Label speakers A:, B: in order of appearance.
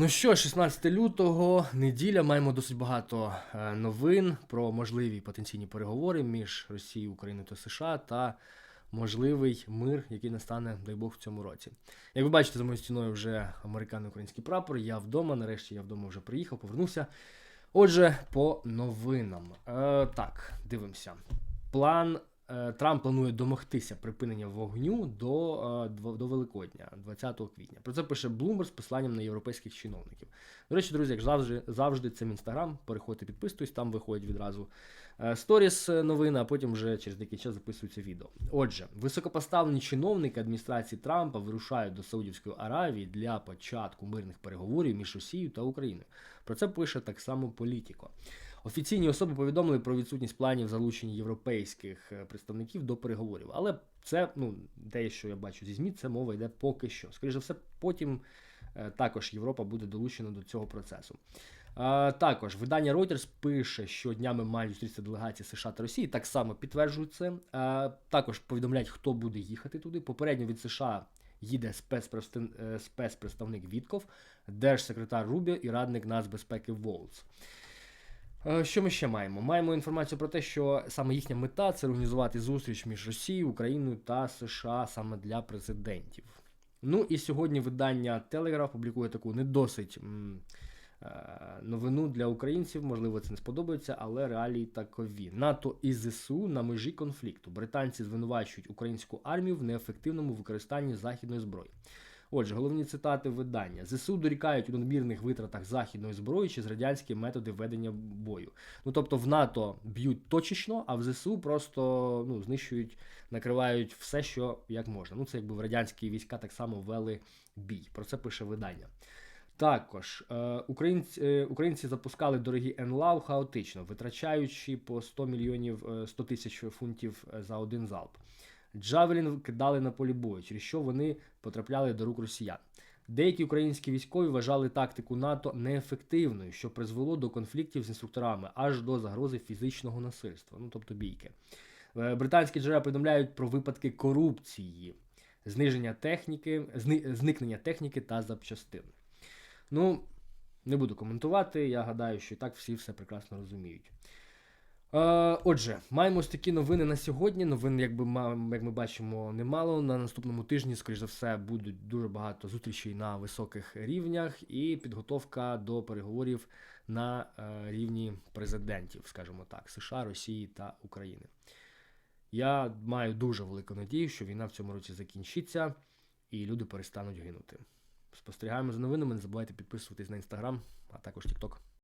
A: Ну що, 16 лютого, неділя, маємо досить багато е, новин про можливі потенційні переговори між Росією, Україною та США та можливий мир, який настане, дай Бог, в цьому році. Як ви бачите, за моєю стіною вже американо-український прапор. Я вдома. Нарешті я вдома вже приїхав, повернувся. Отже, по новинам. Е, так, дивимося. План Трамп планує домогтися припинення вогню до, е, до Великодня, 20 квітня. Про це пише Bloomberg з посиланням на європейських чиновників. До речі, друзі, як завжди, завжди це інстаграм. Переходьте, підписуйтесь, там виходять відразу е, сторіс е, а потім вже через деякий час записується відео. Отже, високопоставлені чиновники адміністрації Трампа вирушають до Саудівської Аравії для початку мирних переговорів між Росією та Україною. Про це пише так само Політіко. Офіційні особи повідомили про відсутність планів залучення європейських е, представників до переговорів. Але це, ну, те, що я бачу зі ЗМІ, це мова йде поки що. Скоріше за все, потім е, також Європа буде долучена до цього процесу. Е, також видання Reuters пише, що днями мають зустрітися делегації США та Росії. Так само підтверджують це. Також повідомляють, хто буде їхати туди. Попередньо від США їде спецпредстав- спецпредставник Вітков, держсекретар Рубіо і радник нацбезпеки Волц. Е, Що ми ще маємо? Маємо інформацію про те, що саме їхня мета це організувати зустріч між Росією, Україною та США саме для президентів. Ну і сьогодні видання Телеграф публікує таку не досить м, е, новину для українців. Можливо, це не сподобається, але реалії такові. НАТО і ЗСУ на межі конфлікту. Британці звинувачують українську армію в неефективному використанні західної зброї. Отже, головні цитати видання: ЗСУ дорікають у надмірних витратах західної зброї через радянські методи ведення бою. Ну тобто в НАТО б'ють точечно, а в ЗСУ просто ну, знищують, накривають все, що як можна. Ну це якби в радянські війська так само вели бій. Про це пише видання. Також е, українці, е, українці запускали дорогі НЛАВ хаотично, витрачаючи по 100 мільйонів е, 100 тисяч фунтів е, за один залп. Джавелін кидали на полі бою, через що вони потрапляли до рук росіян. Деякі українські військові вважали тактику НАТО неефективною, що призвело до конфліктів з інструкторами аж до загрози фізичного насильства, ну тобто бійки. Е, Британські джерела повідомляють про випадки корупції, зниження техніки, зни- зникнення техніки та запчастин. Ну, не буду коментувати. Я гадаю, що і так всі все прекрасно розуміють. Отже, маємо ось такі новини на сьогодні. Новин, якби як ми бачимо, немало. На наступному тижні, скоріш за все, будуть дуже багато зустрічей на високих рівнях і підготовка до переговорів на е, рівні президентів, скажімо так, США, Росії та України. Я маю дуже велику надію, що війна в цьому році закінчиться і люди перестануть гинути. Спостерігаємо за новинами. Не забувайте підписуватись на інстаграм, а також TikTok.